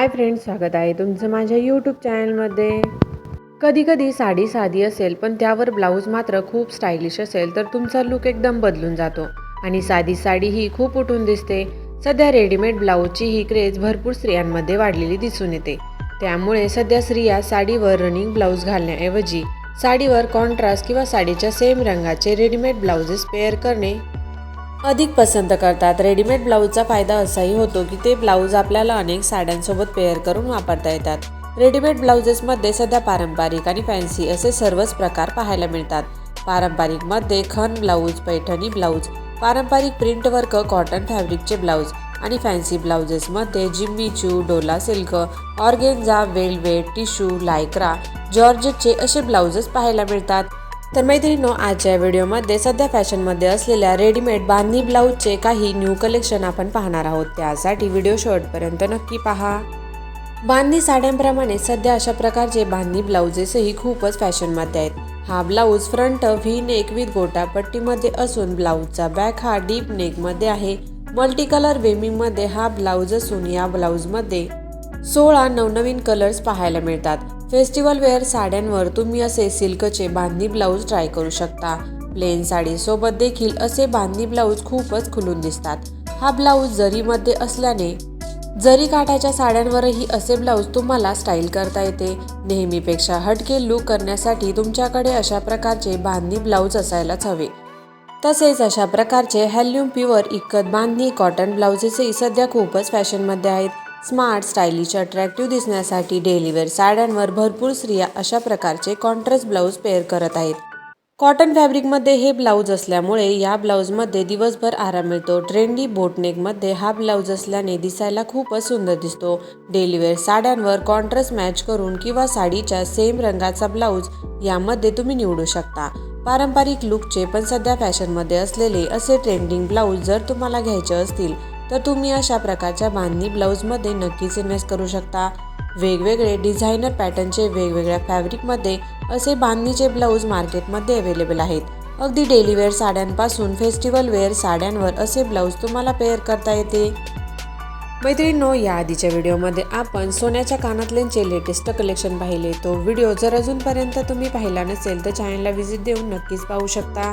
Hi friends स्वागत आहे तुमचं माझ्या यूट्यूब चॅनलमध्ये कधी कधी साडी साधी असेल पण त्यावर ब्लाऊज मात्र खूप स्टायलिश असेल तर तुमचा लुक एकदम बदलून जातो. आणि साधी साडी ही खूप उठून दिसते. सध्या रेडीमेड ब्लाऊजची ही क्रेज भरपूर स्त्रियांमध्ये वाढलेली दिसून येते. त्यामुळे सध्या स्त्रिया साडीवर रनिंग ब्लाऊज घालण्याऐवजी साडीवर कॉन्ट्रास्ट किंवा साडीच्या सेम रंगाचे रेडीमेड ब्लाउजेस पेअर करणे अधिक पसंत करतात. रेडीमेड ब्लाऊजचा फायदा असाही होतो की ते ब्लाऊज आपल्याला अनेक साड्यांसोबत पेअर करून वापरता येतात. रेडीमेड ब्लाउजेसमध्ये सध्या पारंपरिक आणि फॅन्सी असे सर्वच प्रकार पाहायला मिळतात. पारंपरिकमध्ये खन ब्लाऊज पैठणी ब्लाऊज पारंपरिक प्रिंट वर्क कॉटन फॅब्रिकचे ब्लाऊज आणि फॅन्सी ब्लाउजेसमध्ये Jimmy Choo Dola silk organza velvet tissue lycra जॉर्जेटचे असे ब्लाउजेस पाहायला मिळतात. तर मैत्रिणींनो आजच्या व्हिडिओमध्ये सध्या फॅशनमध्ये असलेल्या रेडीमेड बांधणी ब्लाऊजचे काही न्यू कलेक्शन आपण पाहणार आहोत. त्यासाठी व्हिडिओ शॉर्टपर्यंत नक्की पहा. बांधणी साड्यांप्रमाणे सध्या अशा प्रकारचे बांधणी ब्लाउजेसही खूपच फॅशनमध्ये आहेत. हा blouse front V neck with गोटा पट्टीमध्ये असून ब्लाऊजचा बॅक हा डीप नेकमध्ये आहे. मल्टी कलर वेमिंगमध्ये हा ब्लाऊज असून या ब्लाऊजमध्ये सोळा नवनवीन कलर्स पाहायला मिळतात. फेस्टिवल वेअर साड्यांवर तुम्ही असे सिल्कचे बांधणी ब्लाऊज ट्राय करू शकता. प्लेन साडीसोबत देखील असे बांधणी ब्लाऊज खूपच खुलून दिसतात. हा ब्लाऊज जरीमध्ये असल्याने जरी काठाच्या साड्यांवरही असे ब्लाऊज तुम्हाला स्टाईल करता येते. नेहमीपेक्षा हटके लुक करण्यासाठी तुमच्याकडे अशा प्रकारचे बांधणी ब्लाऊज असायलाच हवे. तसेच अशा प्रकारचे हॅल्यूम प्युअर इकत बांधणी कॉटन ब्लाउजेसही सध्या खूपच फॅशनमध्ये आहेत. स्मार्ट स्टायलिश अट्रॅक्टिव्ह दिसण्यासाठी डेलीवेअर साड्यांवर भरपूर स्त्रिया अशा प्रकारचे कॉन्ट्रास्ट ब्लाऊज पेअर करत आहेत. कॉटन फॅब्रिकमध्ये हे ब्लाऊज असल्यामुळे या ब्लाऊजमध्ये दिवसभर आराम मिळतो. ट्रेंडी बोटनेकमध्ये हा ब्लाऊज असल्याने दिसायला खूपच सुंदर दिसतो. डेलीवेअर साड्यांवर कॉन्ट्रास्ट मॅच करून किंवा साडीच्या सेम रंगाचा ब्लाऊज यामध्ये तुम्ही निवडू शकता. पारंपरिक लुकचे पण सध्या फॅशनमध्ये असलेले असे ट्रेंडिंग ब्लाऊज जर तुम्हाला घ्यायचे असतील तर तुम्ही अशा प्रकारच्या बांधणी ब्लाऊजमध्ये नक्कीच इन्व्हेस्ट करू शकता. वेगवेगळे डिझायनर पॅटर्नचे वेगवेगळ्या फॅब्रिकमध्ये असे बांधणीचे ब्लाऊज मार्केटमध्ये अवेलेबल आहेत. अगदी डेलीवेअर साड्यांपासून फेस्टिवल वेअर साड्यांवर असे ब्लाऊज तुम्हाला पेअर करता येते. मैत्रिणींनो या आधीच्या व्हिडिओमध्ये आपण सोन्याच्या कानातल्यांचे लेटेस्ट कलेक्शन पाहिले. तो व्हिडिओ जर अजूनपर्यंत तुम्ही पाहिला नसेल तर चॅनलला व्हिजिट देऊन नक्कीच पाहू शकता.